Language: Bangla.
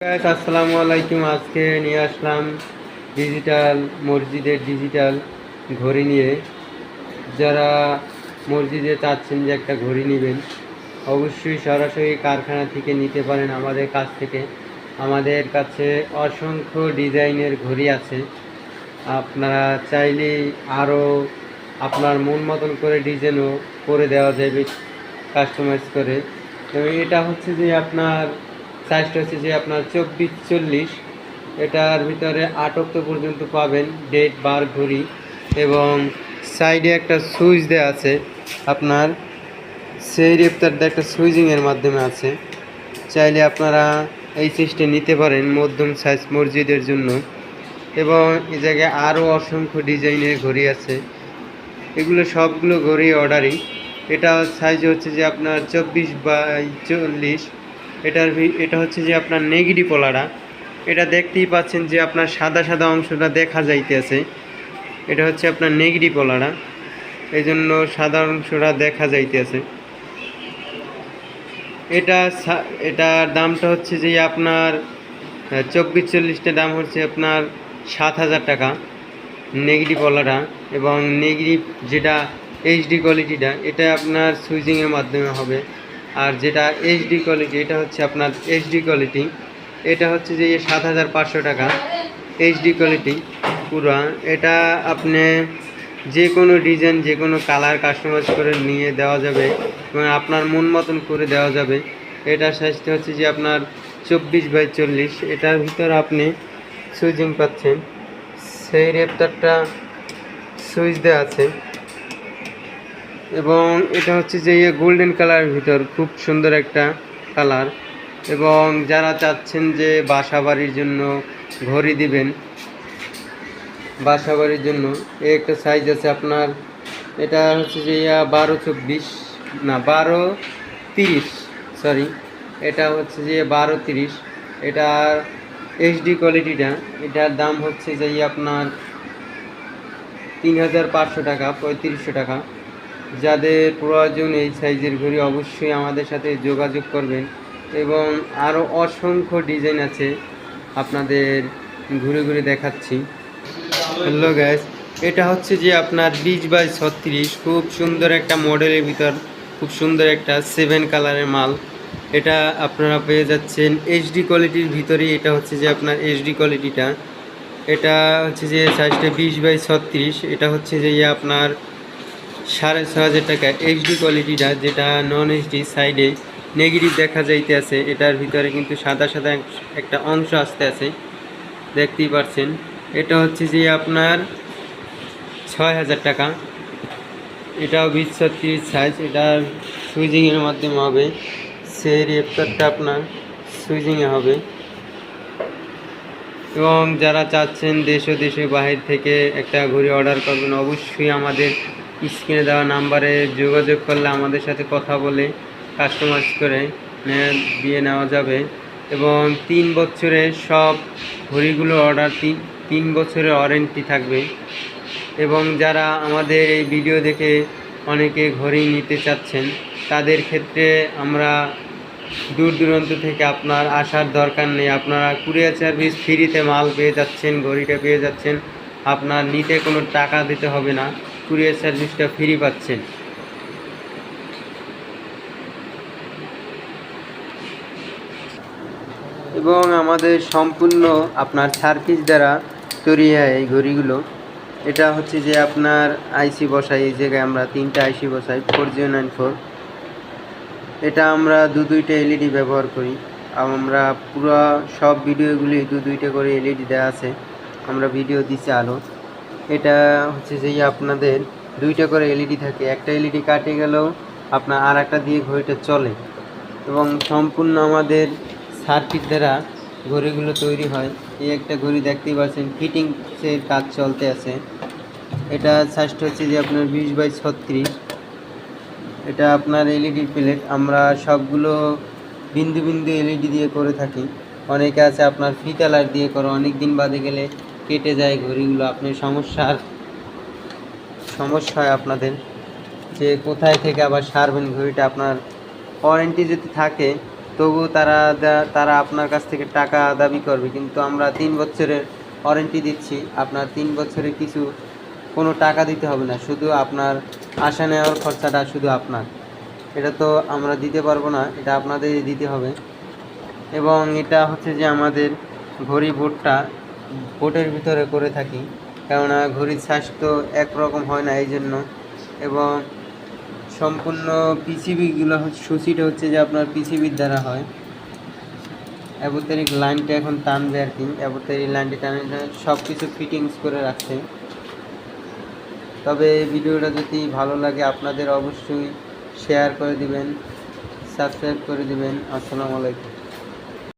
আসসালামু আলাইকুম। আজকে নিয়ে আসলাম ডিজিটাল মসজিদের ডিজিটাল ঘড়ি নিয়ে। যারা মসজিদে চাচ্ছেন যে একটা ঘড়ি নেবেন, অবশ্যই সরাসরি কারখানা থেকে নিতে পারেন আমাদের কাছ থেকে। আমাদের কাছে অসংখ্য ডিজাইনের ঘড়ি আছে। আপনারা চাইলে আরও আপনার মন মতন করে ডিজাইনও করে দেওয়া যাবে কাস্টমাইজ করে। তো এটা হচ্ছে যে আপনার সাইজটা হচ্ছে যে আপনার চব্বিশ, চল্লিশ। এটার ভিতরে আট অক্টো পর্যন্ত পাবেন ডেট, বার, ঘড়ি এবং সাইডে একটা সুইচ দেওয়া আছে। আপনার সেই রেপটারটা একটা সুইচিংয়ের মাধ্যমে আছে। চাইলে আপনারা এই সিস্টেম নিতে পারেন মধ্যম সাইজ মসজিদের জন্য। এবং এই জায়গায় আরও অসংখ্য ডিজাইনের ঘড়ি আছে। এগুলো সবগুলো ঘড়ি অর্ডারই এটা সাইজ হচ্ছে যে আপনার চব্বিশ বাই চল্লিশ। এটার এটা হচ্ছে যে আপনার নেগিডি পোলারা। এটা দেখতেই পাচ্ছেন যে আপনার সাদা সাদা অংশটা দেখা যাইতেছে। এটা হচ্ছে আপনার নেগিডি পোলারা। এই জন্য সাদা অংশটা দেখা যাইতেছে। এটা এটার দামটা হচ্ছে যে আপনার চব্বিশ চল্লিশটা দাম হচ্ছে আপনার সাত হাজার টাকা। নেগেটিভ ওলাটা এবং নেগেটিভ যেটা এইচডি কোয়ালিটিটা এটা আপনার সুইচিংয়ের মাধ্যমে হবে। আর যেটা এইচডি কোয়ালিটি এটা হচ্ছে আপনার এইচডি কোয়ালিটি এটা হচ্ছে যে সাত হাজার পাঁচশো টাকা এইচডি কোয়ালিটি পুরো। এটা আপনি যে কোনো ডিজাইন যে কোনো কালার কাস্টমাইজ করে নিয়ে দেওয়া যাবে এবং আপনার মন মতন করে দেওয়া যাবে। এটা সাইজটা হচ্ছে যে আপনার চব্বিশ বাই চল্লিশ। এটার ভিতরে আপনি সুইচিং পাচ্ছেন। সেই রেপটারটা সুইচ দেওয়া আছে। এবং এটা হচ্ছে যে ইয়ে গোল্ডেন কালারের ভিতর খুব সুন্দর একটা কালার। এবং যারা চাচ্ছেন যে বাসা বাড়ির জন্য ঘড়ি দিবেন বাসা বাড়ির জন্য একটা সাইজ আছে আপনার, এটা হচ্ছে যে ইয়া বারো চব্বিশ, না, বারো তিরিশ সরি এটা হচ্ছে যে বারো তিরিশ এটার এইচডি কোয়ালিটিটা এটার দাম হচ্ছে যে আপনার তিন হাজার পাঁচশো টাকা, পঁয়ত্রিশশো টাকা। যাদের প্রয়োজন এই সাইজের ঘড়ি অবশ্যই আমাদের সাথে যোগাযোগ করবেন। এবং আরও অসংখ্য ডিজাইন আছে আপনাদের ঘুরে ঘুরে দেখাচ্ছি। হ্যালো গ্যাস এটা হচ্ছে যে আপনার বিশ বাই ছত্রিশ, খুব সুন্দর একটা মডেলের ভিতর, খুব সুন্দর একটা সেভেন কালারের মাল। এটা আপনারা পেয়ে যাচ্ছেন এইচডি কোয়ালিটির ভিতরেই, এটা হচ্ছে যে আপনার এইচডি কোয়ালিটিটা এটা হচ্ছে যে সাইজটা বিশ বাই ছত্রিশ, এটা হচ্ছে যে আপনার সাড়ে ছ হাজার টাকা এইচডি কোয়ালিটিটা যেটা নন এইচডি সাইডে নেগেটিভ দেখা যাইতে আছে এটার ভিতরে কিন্তু সাদা সাদা একটা অংশ আসতে আছে। দেখতেই পাচ্ছেন এটা হচ্ছে যে আপনার ছয় হাজার টাকা। এটাও বিশ ছত্রিশ সাইজ এটা সুইজিংয়ের মাধ্যমে হবে। সেই রেপটারটা আপনার সুইজিংয়ে হবে। এবং যারা চাচ্ছেন দেশ ও দেশের বাহির থেকে একটা ঘড়ি অর্ডার করবেন, অবশ্যই আমাদের স্ক্রিনে দেওয়া নাম্বারে যোগাযোগ করলে আমাদের সাথে কথা বলে কাস্টমাইজ করে দিয়ে নেওয়া যাবে। এবং তিন বছরের সব ঘড়িগুলো অর্ডার তিন তিন বছরের ওয়ারেন্টি থাকবে। এবং যারা আমাদের এই ভিডিও দেখে অনেকে ঘড়ি নিতে চাচ্ছেন, তাদের ক্ষেত্রে আমরা দূর দূরান্ত থেকে আপনার আসার দরকার নেই। আপনারা কুরিয়ার সার্ভিস ফ্রিতে মাল পেয়ে যাচ্ছেন, ঘড়িটা পেয়ে যাচ্ছেন। আপনার নিতে কোনো টাকা দিতে হবে না। কুরিয়ার সার্ভিসটা ফ্রি পাচ্ছেন। এবং আমাদের সম্পূর্ণ আপনার সার্ভিস দ্বারা তৈরি হয় এই ঘড়িগুলো। এটা হচ্ছে যে আপনার আইসি বসাই, এই জায়গায় আমরা তিনটা আইসি বসাই ফোর জিরো নাইন ফোর এটা আমরা দু দুইটা এলইডি ব্যবহার করি। আমরা পুরো সব ভিডিওগুলি দু দুইটা করে এলইডি দেওয়া আছে। আমরা ভিডিও দিচ্ছি আলো। এটা হচ্ছে যে আপনাদের দুইটা করে এলইডি থাকে। একটা এলইডি কাটে গেলেও আপনার আর একটা দিয়ে ঘড়িটা চলে। এবং সম্পূর্ণ আমাদের সার্কিট দ্বারা ঘড়িগুলো তৈরি হয়। এই একটা ঘড়ি দেখতেই পাচ্ছেন, ফিটিংসের কাজ চলতে আছে। এটা সাইজটা হচ্ছে যে আপনার বিশ বাই ছত্রিশ। এটা আপনার এলইডি প্লেট আমরা সবগুলো বিন্দু বিন্দু এলইডি দিয়ে করে থাকি। অনেকে আছে আপনার ফিতা লাইট দিয়ে করে। অনেক দিন বাদে গেলে কেটে যায়, ঘড়িগুলো, আপনি সমস্যার, সমস্যা হয় আপনাদের। যে কোথায় থেকে আবার সারবেন ঘড়িটা, আপনার ওয়ারেন্টি যদি থাকে তবু তারা তারা আপনার কাছ থেকে টাকা দাবি করবে। কিন্তু আমরা তিন বছরের ওয়ারেন্টি দিচ্ছি, আপনার তিন বছরে কিছু, কোনো টাকা দিতে হবে না। শুধু আপনার আসা নেওয়ার খরচাটা শুধু আপনার। এটা তো আমরা দিতে পারব না, এটা আপনাদের দিতে হবে। এবং এটা হচ্ছে যে আমাদের ঘড়ি বোর্ডটা বোটের ভিতরে করে থাকি। কেননা ঘড়ির স্বাস্থ্য একরকম হয় না এই জন্য এবং সম্পূর্ণ পিসিবিগুলো সুসিটা হচ্ছে যে আপনার পিসিবির দ্বারা হয়। অ্যাবোতেরিক লাইনটা এখন টানবে আর কি। অ্যাবোতেরিক লাইনটা টানে সব কিছু ফিটিংস করে রাখছে। তবে ভিডিওটা যদি ভালো লাগে, আপনাদের অবশ্যই শেয়ার করে দিবেন, সাবস্ক্রাইব করে দিবেন। আসসালামু আলাইকুম।